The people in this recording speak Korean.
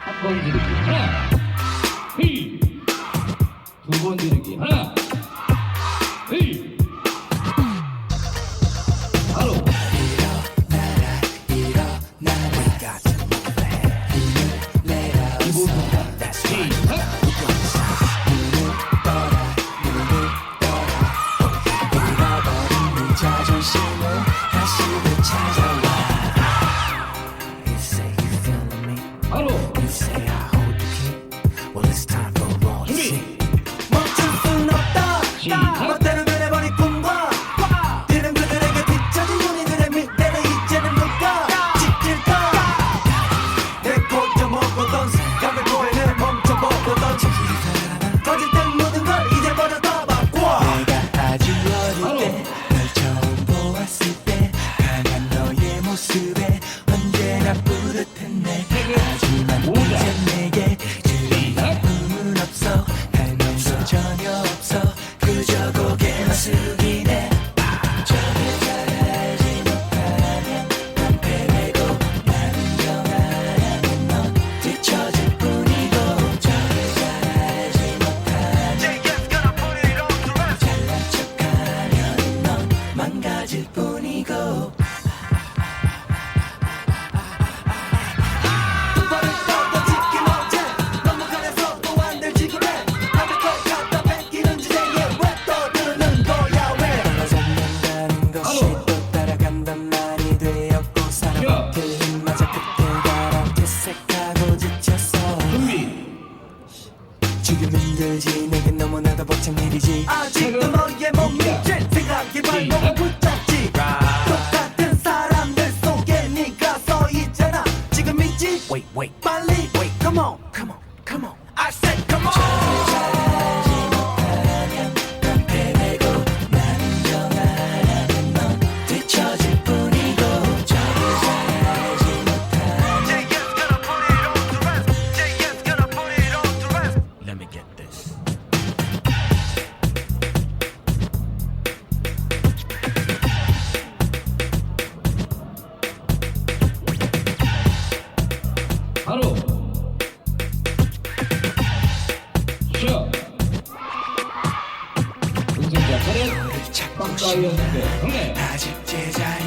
한번 지르기. 하나. 휘두번 지르기. 하나. 휘 지금 힘들지 내겐 너무나도 벅찬 일이지. 아직도 너의 못 믿을 생각이 발목을 빵까이였는데 형님 아직 제자리